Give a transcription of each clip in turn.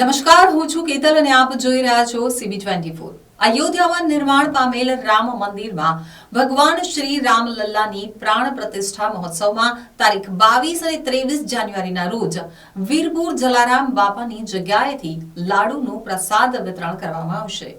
નમસ્કાર, હું છું કેતલ અને આપ જોઈ રહ્યા છો સીબી ટ્વેન્ટી ફોર અયોધ્યામાં નિર્માણ પામેલ રામ મંદિરમાં ભગવાન શ્રી રામલલ્લાની પ્રાણ પ્રતિષ્ઠા મહોત્સવમાં તારીખ બાવીસ અને ત્રેવીસ જાન્યુઆરીના રોજ વીરપુર જલારામ બાપાની જગ્યાએથી લાડુનું પ્રસાદ વિતરણ કરવામાં આવશે.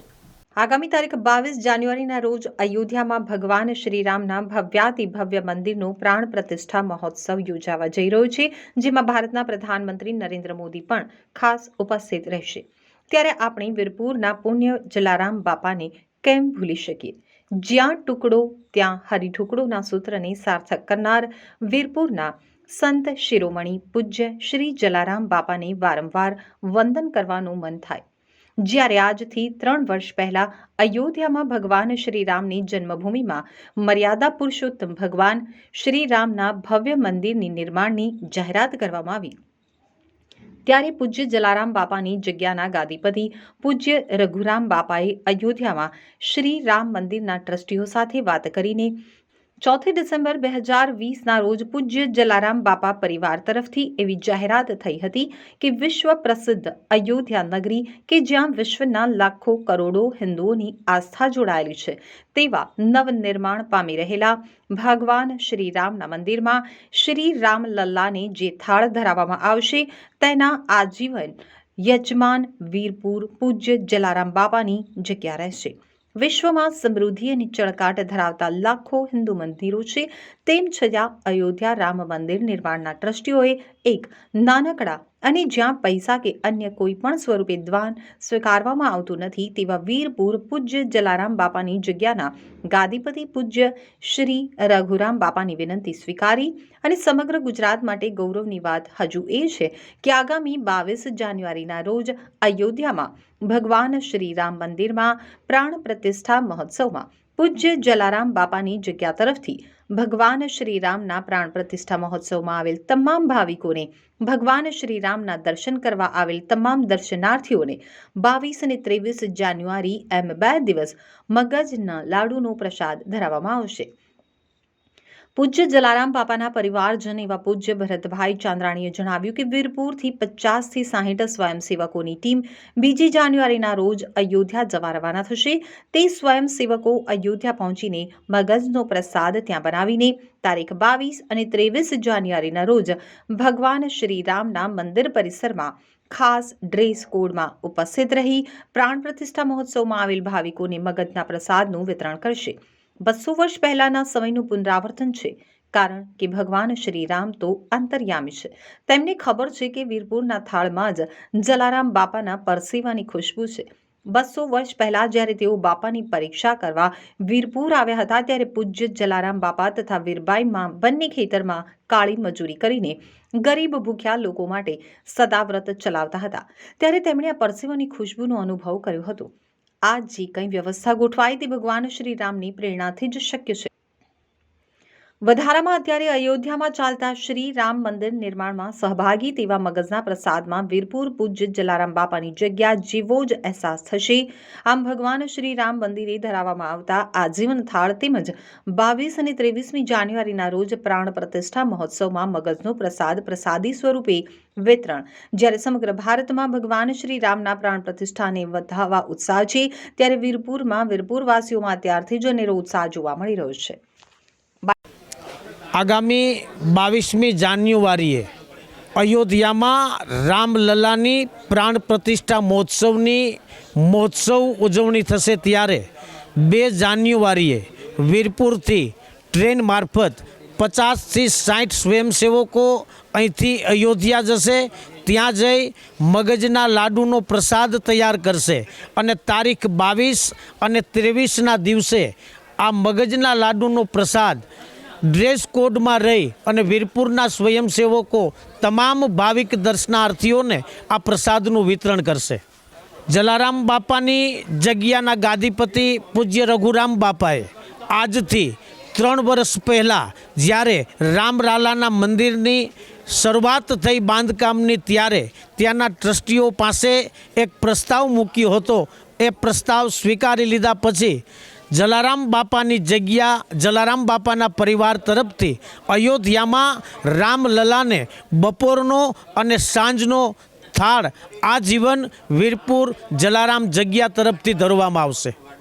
આગામી તારીખ બાવીસ જાન્યુઆરીના રોજ અયોધ્યામાં ભગવાન શ્રીરામના ભવ્યાતિ ભવ્ય મંદિરનો પ્રાણ પ્રતિષ્ઠા મહોત્સવ યોજાવા જઈ રહ્યો છે, જેમાં ભારતના પ્રધાનમંત્રી નરેન્દ્ર મોદી પણ ખાસ ઉપસ્થિત રહેશે. ત્યારે આપણે વીરપુરના પુણ્ય જલારામ બાપાને કેમ ભૂલી શકીએ? જ્યાં ટુકડો, ત્યાં હરિઠુકડોના સૂત્રને સાર્થક કરનાર વીરપુરના સંત શિરોમણી પૂજ્ય શ્રી જલારામ બાપાને વારંવાર વંદન કરવાનું મન થાય. જ્યારે આજથી ત્રણ વર્ષ પહેલા અયોધ્યામાં ભગવાન શ્રીરામની જન્મભૂમિમાં મર્યાદા પુરુષોત્તમ ભગવાન શ્રીરામના ભવ્ય મંદિરની નિર્માણની જાહેરાત કરવામાં આવી. ત્યારે પૂજ્ય જલારામ બાપાની જગ્યાના ગાદીપતિ પૂજ્ય રઘુરામ બાપાએ અયોધ્યામાં શ્રી રામ મંદિરના ટ્રસ્ટીઓ સાથે વાત કરીને ચોથી ડિસેમ્બર બે હજાર વીસના રોજ પૂજ્ય જલારામ બાપા પરિવાર તરફથી એવી જાહેરાત થઈ હતી કે વિશ્વ પ્રસિદ્ધ અયોધ્યા નગરી કે જ્યાં વિશ્વના લાખો કરોડો હિન્દુઓની આસ્થા જોડાયેલી છે, તેવા નવનિર્માણ પામી રહેલા ભગવાન શ્રી રામના મંદિરમાં શ્રી રામલલ્લાને જે થાળ ધરાવવામાં આવશે, તેના આજીવન યજમાન વીરપુર પૂજ્ય જલારામ બાપાની જગ્યા રહેશે. વિશ્વમાં સમૃદ્ધિ અને ચળકાટ ધરાવતા લાખો હિન્દુ મંદિરો છે. તેમ છતાં અયોધ્યા રામ મંદિર નિર્માણના ટ્રસ્ટીઓએ એક નાનકડા અને જ્યાં પૈસા કે અન્ય કોઈ પણ સ્વરૂપે દ્વાન સ્વીકારવામાં આવતું નથી, તેવા વીરપુર પૂજ્ય જલારામ બાપાની જગ્યાના ગાદીપતિ પૂજ્ય શ્રી રઘુરામ બાપાની વિનંતી સ્વીકારી અને સમગ્ર ગુજરાત માટે ગૌરવની વાત હજુ એ છે કે આગામી બાવીસ જાન્યુઆરીના રોજ અયોધ્યામાં ભગવાન શ્રી રામ મંદિરમાં પ્રાણ પ્રતિષ્ઠા મહોત્સવમાં પૂજ્ય જલારામ બાપાની જગ્યા તરફથી ભગવાન શ્રીરામના પ્રાણ પ્રતિષ્ઠા મહોત્સવમાં આવેલ તમામ ભાવિકોને ભગવાન શ્રીરામના દર્શન કરવા આવેલ તમામ દર્શનાર્થીઓને બાવીસ અને ત્રેવીસ જાન્યુઆરી એમ બે દિવસ મગજના લાડુનો પ્રસાદ ધરાવવામાં આવશે. પૂજ્ય જલારામ બાપાના પરિવારજન એવા પૂજ્ય ભરતભાઈ ચાંદ્રાણીએ જણાવ્યું કે વીરપુરથી પચાસથી સાહીઠ સ્વયંસેવકોની ટીમ બીજી જાન્યુઆરીના રોજ અયોધ્યા જવા રવાના થશે. તે સ્વયંસેવકો અયોધ્યા પહોંચીને મગજનો પ્રસાદ ત્યાં બનાવીને તારીખ બાવીસ અને ત્રેવીસ જાન્યુઆરીના રોજ ભગવાન શ્રીરામના મંદિર પરિસરમાં ખાસ ડ્રેસ કોડમાં ઉપસ્થિત રહી પ્રાણ પ્રતિષ્ઠા મહોત્સવમાં આવેલ ભાવિકોને મગજના પ્રસાદનું વિતરણ કરશે. બસો વર્ષ પહેલાના સમયનું પુનરાવર્તન છે, કારણ કે ભગવાન શ્રી રામ તો અંતર્યામી છે. તેમને ખબર છે કે વીરપુરના થાળમાં જ જલારામ બાપાના પરસેવાની ખુશ્બુ છે. બસો વર્ષ પહેલા જ્યારે તેઓ બાપાની પરીક્ષા કરવા વીરપુર આવ્યા હતા, ત્યારે પૂજ્ય જલારામ બાપા તથા વીરબાઈ માં બંને ખેતરમાં કાળી મજૂરી કરીને ગરીબ ભૂખ્યા લોકો માટે સદાવ્રત ચલાવતા હતા. ત્યારે તેમણે આ પરસેવાની ખુશ્બુનો અનુભવ કર્યો હતો. આ જે કંઈ વ્યવસ્થા ગોઠવાઈ તે ભગવાન શ્રી રામની પ્રેરણાથી જ શક્ય છે. વધારામાં અત્યારે અયોધ્યામાં ચાલતા શ્રી રામ મંદિર નિર્માણમાં સહભાગી તેવા મગજના પ્રસાદમાં વીરપુર પૂજ્ય જલારામ બાપાની જગ્યા જેવો જ અહેસાસ થશે. આમ ભગવાન શ્રી રામ મંદિરે ધરાવવામાં આવતા આજીવન થાળ તેમજ બાવીસ અને ત્રેવીસમી જાન્યુઆરીના રોજ પ્રાણ પ્રતિષ્ઠા મહોત્સવમાં મગજનો પ્રસાદ પ્રસાદી સ્વરૂપે વિતરણ. જ્યારે સમગ્ર ભારતમાં ભગવાન શ્રી રામના પ્રાણ પ્રતિષ્ઠાને વધાવવા ઉત્સાહ છે, ત્યારે વીરપુરમાં વીરપુરવાસીઓમાં અત્યારથી જ અનેરો ઉત્સાહ જોવા મળી રહ્યો છે. આગામી બાવીસમી જાન્યુઆરીએ અયોધ્યામાં રામલલાની પ્રાણ પ્રતિષ્ઠા મહોત્સવની મહોત્સવ ઉજવણી થશે ત્યારે બે જાન્યુઆરીએ વીરપુરથી ટ્રેન મારફત પચાસથી સાઠ સ્વયંસેવકો અહીંથી અયોધ્યા જશે. ત્યાં જઈ મગજના લાડુનો પ્રસાદ તૈયાર કરશે અને તારીખ બાવીસ અને ત્રેવીસના દિવસે આ મગજના લાડુનો પ્રસાદ ડ્રેસ કોડમાં રહી અને વીરપુરના સ્વયંસેવકો તમામ ભાવિક દર્શનાર્થીઓને આ પ્રસાદનું વિતરણ કરશે. જલારામ બાપાની જગ્યાના ગાદીપતિ પૂજ્ય રઘુરામ બાપાએ આજથી ત્રણ વર્ષ પહેલાં જ્યારે રામરાલાના મંદિરની શરૂઆત થઈ બાંધકામની ત્યારે ત્યાંના ટ્રસ્ટીઓ પાસે એક પ્રસ્તાવ મૂક્યો હતો. એ પ્રસ્તાવ સ્વીકારી લીધા પછી જલારામ બાપાની જગ્યા, જલારામ બાપાના પરિવાર તરફથી અયોધ્યામાં રામલલાને બપોરનો અને સાંજનો થાળ આજીવન વીરપુર જલારામ જગ્યા તરફથી ધરવામાં આવશે.